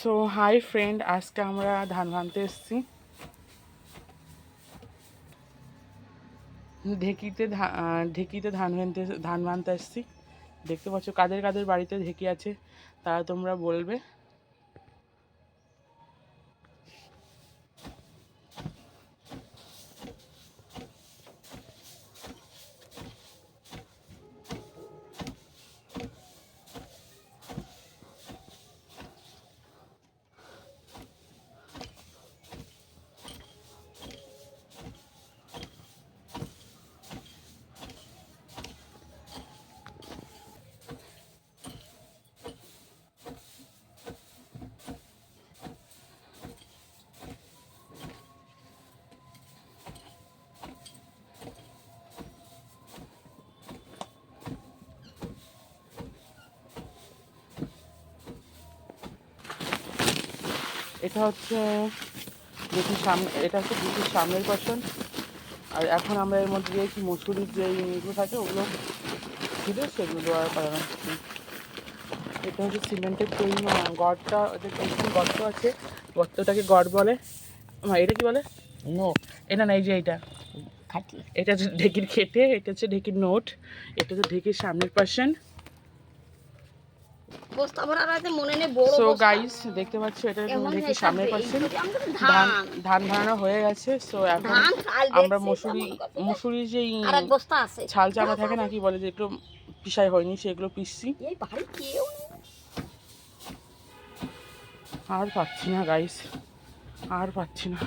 So hi friend আজকে আমরা ধান ভাঙতে এসেছি। ঢেকিতে ঢেকিতে ধান ভাঙতে ধান ভাঙতে এসেছি। দেখতে পাচ্ছ কাদের কাদের বাড়িতে ঢেকি আছে, তারা তোমরা বলবে। এটা হচ্ছে দুটির সামনে এটা হচ্ছে দুটির সামনের পশন আর এখন আমরা এর মধ্যে দিয়েছি মুসুরির যে ইগুলো থাকে ওগুলো ছিল সেগুলো দেওয়ার কারণ হচ্ছে। এটা হচ্ছে সিমেন্টের তৈরি গড়টা গর্ত আছে? গর্তটাকে গড় বলে। এটা কি বলে? নো এটা না এই যে এইটা। এটা হচ্ছে ঢেকির খেটে এটা হচ্ছে ঢেকির নোট এটা হচ্ছে ঢেকির সামনের পার্সেন্ট বস্তা ভরা আছে মনে নেই বড় সো গাইস দেখতে পাচ্ছ এটা সামনের পার্সেন্ট এইগুলো আমাদের ধান ধান। ভাড়ানো হয়ে গেছে সো এখন আমরা মুসুরি কাছে। যেই বস্তা আছে। ছাল চামড়া থাকে না কি বলে যেগুলো পিসাই হয়নি সেগুলো পিসছি। আর পাচ্ছি না গাইস আর পাচ্ছি না।